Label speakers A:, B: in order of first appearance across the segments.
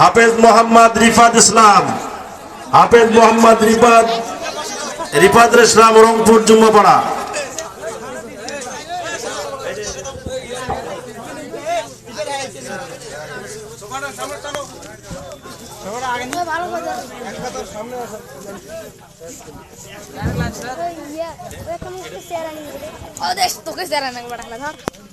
A: হাফেজ মোহাম্মদ রিফাত ইসলাম। হাফেজ মোহাম্মদ রিফাত রিফাত ইসলাম রংপুর জুম্মাপাড়া।
B: তোকে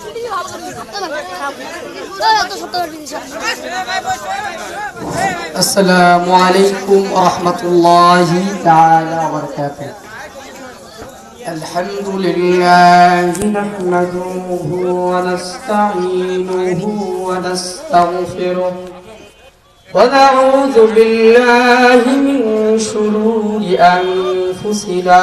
B: আসসালামু আলাইকুম
C: السلام عليكم ورحمة الله تعالى وبركاته الحمد لله نحمده ونستعينه ونستغفره ونعوذ بالله من شرور أنفسنا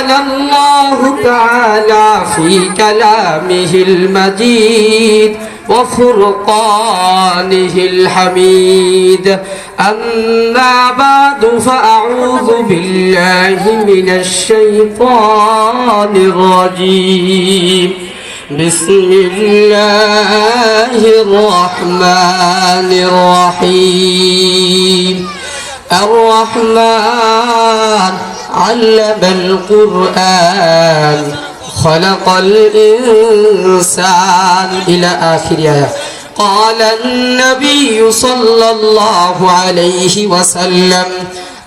C: الله تعالى في كلامه المجيد وفرقانه الحميد. أما بعد فأعوذ بالله من الشيطان الرجيم. بسم الله الرحمن الرحيم. الرحمن علم القرآن خلق الإنسان. إلى آخر آية. قال النبي صلى الله عليه وسلم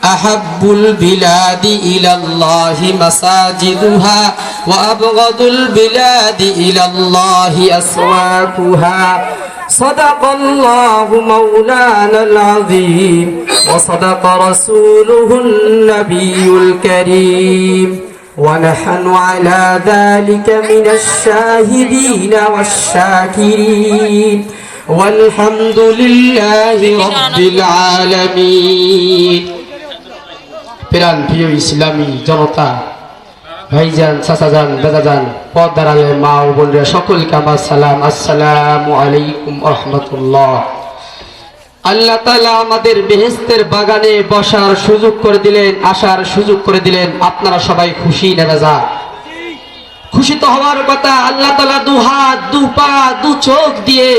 C: أحب البلاد إلى الله مساجدها وأبغض البلاد إلى الله أسواقها. صدق الله مولانا العظيم وصدق رسوله النبي الكريم ونحن على ذلك من الشاهدين والشاكرين والحمد لله رب العالمين প্রাণ প্রিয় ইসলামী জনতা ভাইজান, চাচাজান, দাদাজান পদ দাঁড়ালে মা ও বোনরা, সকলকে আমার সালাম। আসসালামু আলাইকুম রহমতুল্লাহ। আল্লাহ তালা আমাদের বেহেস্তের বাগানে বসার সুযোগ করে দিলেন, আসার সুযোগ করে দিলেন। আপনারা সবাই খুশি নেবে যা খুশি তো হওয়ার কথা, আল্লাহ তালা দু হাত, দু পা, দু চোখ দিয়ে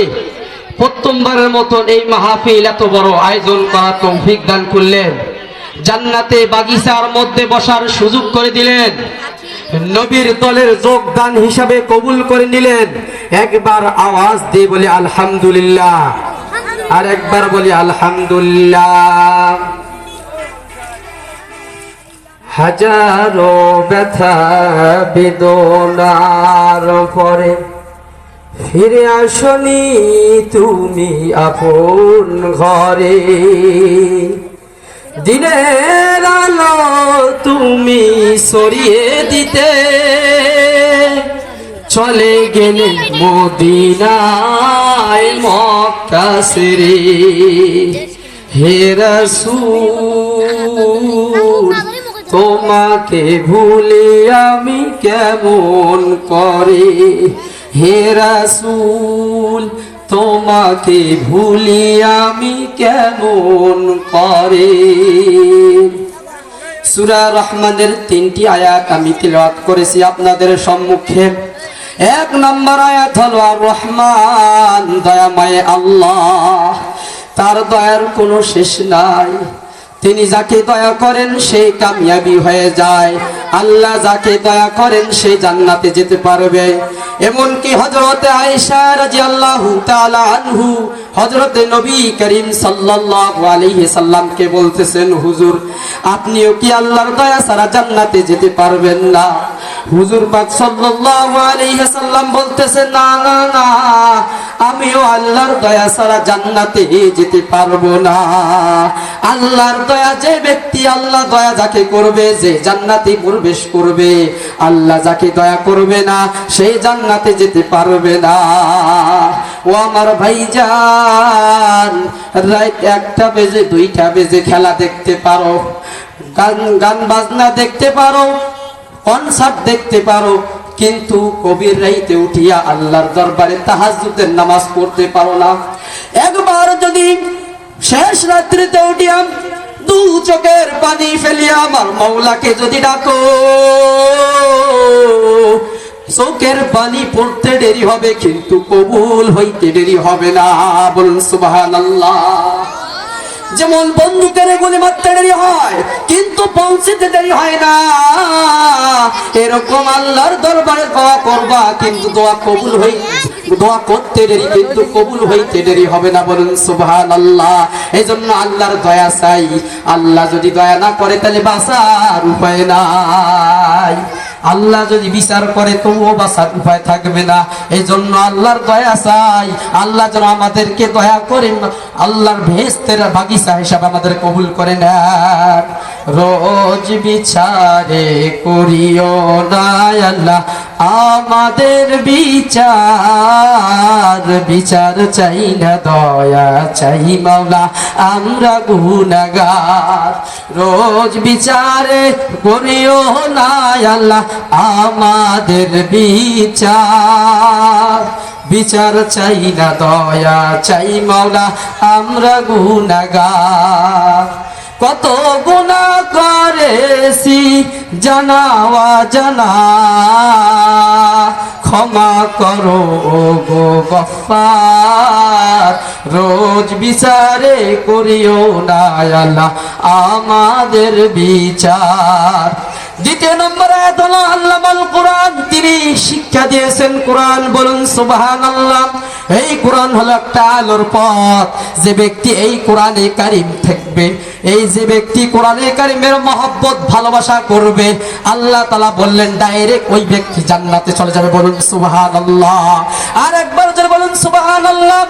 C: প্রথমবারের মতন এই মাহফিল এত বড় আয়োজন করা তৌফিক দান করলেন। জান্নাতে বাগিচার মধ্যে বসার সুযোগ করে দিলেন। নবীর দলের যোগদান হিসাবে কবুল করে নিলেন। একবার আওয়াজ দিয়ে বলি আলহামদুলিল্লাহ। আর একবার বলি আলহামদুলিল্লাহ। হাজারো ব্যথা বেদনার পরে ফিরে আসনি তুমি আপন ঘরে। দিনের আলো তুমি সরিয়ে দিতে। চলে গেলে মদিনায় মক্কা সেরে হে রাসূল, তোমাকে ভুলে আমি কেমন করে? হে রাসূল তোমাকে ভুলি আমি কেমন করে? সুরা রহমানের তিনটি আয়াত আমি তিলওয়াত করেছি আপনাদের সম্মুখে। এক নম্বর আয়াত হলো রহমান দয়াময় আল্লাহ, তার দয়ার কোনো শেষ নাই। তিনি যাকে দয়া করেন সেই কামিয়াবি হয়ে যায়। আল্লাহ যাকে দয়া করেন সে জান্নাতে যেতে পারবে। এমনকি হজরতে আয়েশা রাদিয়াল্লাহু তাআলা আনহু হজরতে নবী করিম সাল্লাল্লাহু আলাইহি সাল্লামকে বলতেছেন, হুজুর, আপনিও কি আল্লাহর দয়া ছাড়া জান্নাতে যেতে পারবেন না? হুজুর পাক সাল্লাম বলতেছেন, না না না, আমিও আল্লাহর দয়া ছাড়া জান্নাতে যেতে পারব না। আল্লাহর দয়া যে ব্যক্তি, আল্লাহ দয়া যাকে করবে, যে জান্নাতে প্রবেশ করবে। আল্লাহ যাকে দয়া করবে না সেই জান্নাতে যেতে পারবে না। ও আমার ভাইজান, রাত একটা বেজে, দুইটা বেজে খেলা দেখতে পারো। গান গান বাজনা দেখতে পারো কনসার্ট দেখতে পারো। কিন্তু কবির রাইতে উঠিয়া আল্লাহর দরবারে তাহাজুদের নামাজ পড়তে পারো না। একবার যদি শেষ রাত্রিতে উঠিয়া দু চোখের পানি ফেলিয়া আমার মৌলাকে যদি ডাকো, চোখের পানি পড়তে দেরি হবে, কিন্তু কবুল হইতে দেরি হবে না। বলুন, সুবহানাল্লাহ। যেমন বন্দুকের গুলি মারতে দেরি হয়, কিন্তু পৌঁছিতে দেরি হয় না। এরকম আল্লাহর দরবারে দোয়া করবা, কিন্তু দোয়া কবুল হই দোয়া করতে দেরি, কিন্তু কবুল হইতে দেরি হবে না বলুন সুবহান আল্লাহ এই জন্য আল্লাহর দয়া চাই। আল্লাহ যদি দয়া না করে, তাহলে বাঁচার উপায় নাই। আল্লাহ যদি বিচার করে, তবুও বাঁচার উপায় থাকবে না। এই জন্য আল্লাহর দয়া চাই। আল্লাহ যেন আমাদেরকে দয়া করেন, আল্লাহর ভেস্তের বাগিচা হিসাবে আমাদের কবুল করে নেন। রোজ বিচারে করিও না আমাদের বিচার বিচার চাই না দয়া, চাই মাওলা। আমরা গুনাগার রোজ বিচারে করিও না আমাদের বিচার বিচার চাই না দয়া, চাই মাওলা। আমরা গুনাগার কত গুণা করেছি, জানাওয়া জানা। ক্ষমা করো গো গফার, রোজ বিচারে করিও না আল্লাহ আমাদের বিচার। দ্বিতীয় নম্বর আয়াত আল্লামাল কোরআন, তিনি শিক্ষা দিয়েছেন কোরআন বলুন সুবহানাল্লাহ। এই কোরআন হলো একটা আলোর পথ। যে ব্যক্তি এই কোরআনে কারিম থাকবে, এই যে ব্যক্তি কোরআনে কারিমের মহব্বত, ভালোবাসা করবে, আল্লাহ তালা বললেন ডাইরেক্ট ওই ব্যক্তি জান্নাতে চলে যাবে। বলুন, সুবহানাল্লাহ। আর একবার বলুন, সুবহানাল্লাহ।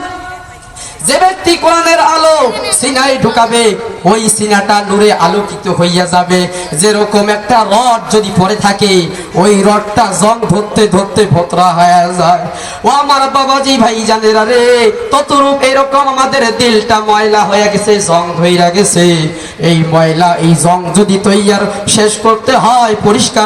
C: যে ব্যক্তি কোরআনের আলো সিনায় ঢুকাবে, ওই সিনাটা নূরে আলোকিত হইয়া যাবে। যেরকম একটা রড যদি পড়ে থাকে, ওই রডটা জং ধরতে ধরতে ভোতরা হয়ে যায়। ও আমার বাবাজি ভাই জানেরা রে, ততরূপ এরকম আমাদের দিলটা ময়লা হয়ে গেছে, জং ধইরা গেছে। এই ময়লা, এই জং যদি তৈয়ার শেষ করতে হয়, পরিষ্কার